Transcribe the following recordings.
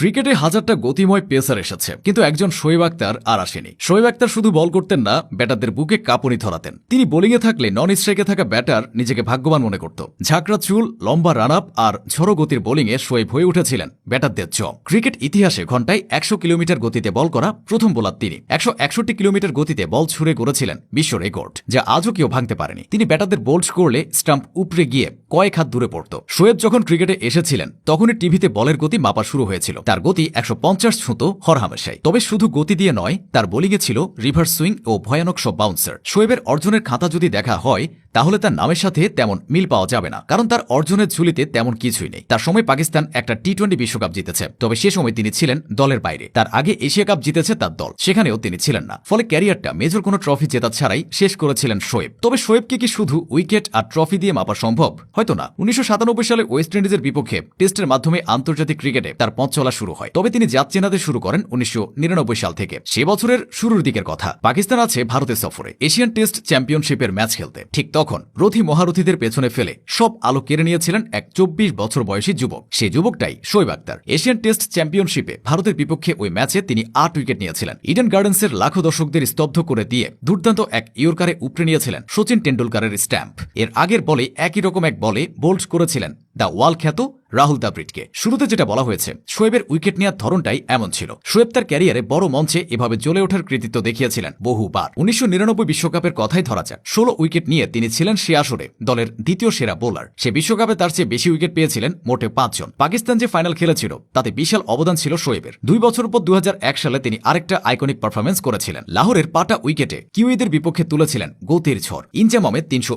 ক্রিকেটে হাজারটা গতিময় পেসার এসেছে, কিন্তু একজন শোয়েব আক্তার আর আসেনি। শোয়েব আক্তার শুধু বল করতেন না, ব্যাটারদের বুকে কাঁপুনি ধরাতেন। তিনি বোলিংয়ে থাকলে নন স্ট্রাইকে থাকা ব্যাটার নিজেকে ভাগ্যবান মনে করত। ঝাঁকড়া চুল, লম্বা রান আপ আর ঝড়ো গতির বোলিংয়ে শোয়েব হয়ে উঠেছিলেন ব্যাটারদের জম। ক্রিকেট ইতিহাসে ঘন্টায় একশো কিলোমিটার গতিতে বল করা প্রথম বোলার তিনি। একশো একষট্টি কিলোমিটার গতিতে বল ছুড়ে করেছিলেন বিশ্ব রেকর্ড, যা আজও কেউ ভাঙতে পারেনি। তিনি ব্যাটারদের বোল্ড করলে স্টাম্প উপড়ে গিয়ে কয়েক হাত দূরে পড়ত। শোয়েব যখন ক্রিকেটে এসেছিলেন, তখনই টিভিতে বলের গতি মাপা শুরু হয়েছিল। তার গতি একশো পঞ্চাশ ছুঁতো হরহামেশাই তবে শুধু গতি দিয়ে নয়, তার বোলিংয়ে ছিল রিভার্স সুইং ও ভয়ানক সব বাউন্সার। শোয়েবের অর্জনের খাতা যদি দেখা হয় তাহলে তার নামের সাথে তেমন মিল পাওয়া যাবে না, কারণ তার অর্জনের ঝুলিতে তেমন কিছুই নেই। তার সময় পাকিস্তান একটা টি টোয়েন্টি বিশ্বকাপ জিতেছে, তবে সে সময় তিনি ছিলেন দলের বাইরে। তার আগে এশিয়া কাপ জিতেছে তার দল, সেখানেও তিনি ছিলেন না। ফলে ক্যারিয়ারটা মেজর কোনো ট্রফি জেতা ছাড়াই শেষ করেছিলেন শোয়েব। তবে শোয়েবকে কি শুধু উইকেট আর ট্রফি দিয়ে মাপা সম্ভব? হয়তো না। উনিশশো সাতানব্বই সালে ওয়েস্ট ইন্ডিজের বিপক্ষে টেস্টের মাধ্যমে আন্তর্জাতিক ক্রিকেটে তার পথ চলা শুরু হয়। তবে তিনি জাত চেনাতে শুরু করেন উনিশশো নিরানব্বই সাল থেকে। সে বছরের শুরুর দিকের কথা। পাকিস্তান আছে ভারতের সফরে। এশিয়ান টেস্ট চ্যাম্পিয়নশিপের ম্যাচ খেলতে। ঠিক তখন রথি মহারথীদের পেছনে ফেলে সব আলো কেড়ে নিয়েছিলেন এক চব্বিশ বছর বয়সী যুবক। সেই যুবকটাই শোয়েব আক্তার। এশিয়ান টেস্ট চ্যাম্পিয়নশিপে ভারতের বিপক্ষে ওই ম্যাচে তিনি আট উইকেট নিয়েছিলেন। ইডেন গার্ডেন্সের লাখো দর্শকদের স্তব্ধ করে দিয়ে দুর্দান্ত এক ইয়র্কারে উপড়ে নিয়েছিলেন সচিন টেন্ডুলকারের স্ট্যাম্প। এর আগের বলে একই রকম এক বলে বোল্ড করেছিলেন দ্য ওয়াল খ্যাত রাহুল দাব্রিটকে শুরুতে যেটা বলা হয়েছে, শোয়েবের উইকেট নেওয়ার ধরনটাই এমন ছিল। শোয়েব তার ক্যারিয়ারে বড় মঞ্চে এভাবে জ্বলে ওঠার কৃতিত্ব দেখিয়েছিলেন বহুবার। উনিশশো বিশ্বকাপের কথাই ধরা যাক, ষোলো উইকেট নিয়ে তিনি ছিলেন সে আসরে দলের দ্বিতীয় সেরা বোলার। সে বিশ্বকাপে তার চেয়ে বেশি উইকেট পেয়েছিলেন মোটে পাঁচজন। পাকিস্তান যে ফাইনাল খেলেছিল, তাতে বিশাল অবদান ছিল শোয়েবের। দুই বছর পর দু হাজার এক সালে তিনি আরেকটা আইকনিক পারফরমেন্স করেছিলেন। লাহোরের পাটা উইকেটে কিউইদের বিপক্ষে তুলেছিলেন গতির ঝড়। ইনজাম আহমেদ তিনশো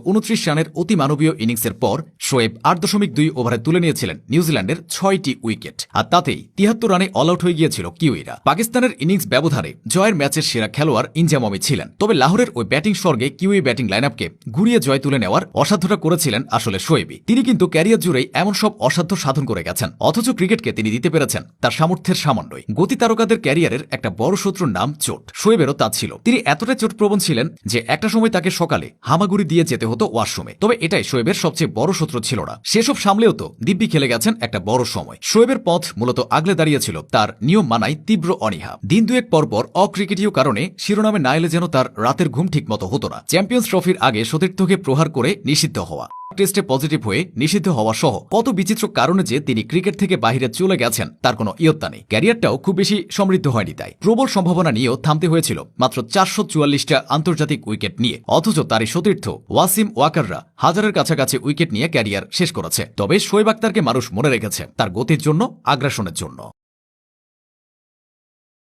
রানের অতি মানবীয় ইনিংসের পর শোয়েব আট দশমিক দুই ওভারে তুলে নিয়েছিলেন নিউজিল্যান্ডের ছয়টি উইকেট। আর তাতেই তিয়াত্তর রানে অল আউট হয়ে গিয়েছিল কিউইরা। পাকিস্তানের ইনিংস ব্যবধানে জয়ের ম্যাচের সেরা খেলোয়াড় ইনজাম আহমেদ ছিলেন। তবে লাহোরের ওই ব্যাটিং স্বর্গে কিউই ব্যাটিং লাইনআপকে ঘুরিয়ে জয় তুলে নেওয়ার অসাধ্যটা করেছিলেন আসলে শোয়েবি তিনি কিন্তু ক্যারিয়ার জুড়েই এমন সব অসাধ্য সাধন করে গেছেন, অথচ ক্রিকেটকে তিনি দিতে পেরেছেন তার সামর্থ্যের সামান্যই গতি তারকাদের ক্যারিয়ারের একটা বড় শত্রুর নাম চোট। শোয়েবেরও তা ছিল। তিনি এতটাই চোটপ্রবণ ছিলেন যে একটা সময় তাকে সকালে হামাগুড়ি দিয়ে যেতে হতো ওয়াশরুমে। তবে এটাই শোয়েবের সবচেয়ে বড় শত্রু ছিল না। সেসব সামলেও তো দিব্যি খেলে গেছেন একটা বড় সময়। শোয়েবের পথ মূলত আগলে দাঁড়িয়েছিল, তার নিয়ম মানায় তীব্র অনীহা। দিন দুয়েক পরপর অক্রিকেটীয় কারণে শিরোনামে না এলে যেন তার রাতের ঘুম ঠিকমতো হতো না। চ্যাম্পিয়ন্স ট্রফির আগে সতীর্থকে প্রহার করে নিষিদ্ধ হওয়া। টেস্টে পজিটিভ হয়ে নিষিদ্ধ হওয়া সহ কত বিচিত্র কারণে যে তিনি ক্রিকেট থেকে বাহিরে চলে গেছেন, তার কোনো ইয়ত্তা নেই। ক্যারিয়ারটাও খুব বেশি সমৃদ্ধ হয়নি তাই। প্রবল সম্ভাবনা নিয়েও থামতে হয়েছিল মাত্র চারশো চুয়াল্লিশটা আন্তর্জাতিক উইকেট নিয়ে, অথচ তারই সতীর্থ ওয়াসিম ওয়াকাররা হাজারের কাছাকাছি উইকেট নিয়ে ক্যারিয়ার শেষ করেছে। তবে শোয়েব আক্তারকে মানুষ মনে রেখেছে তার গতির জন্য, আগ্রাসনের জন্য।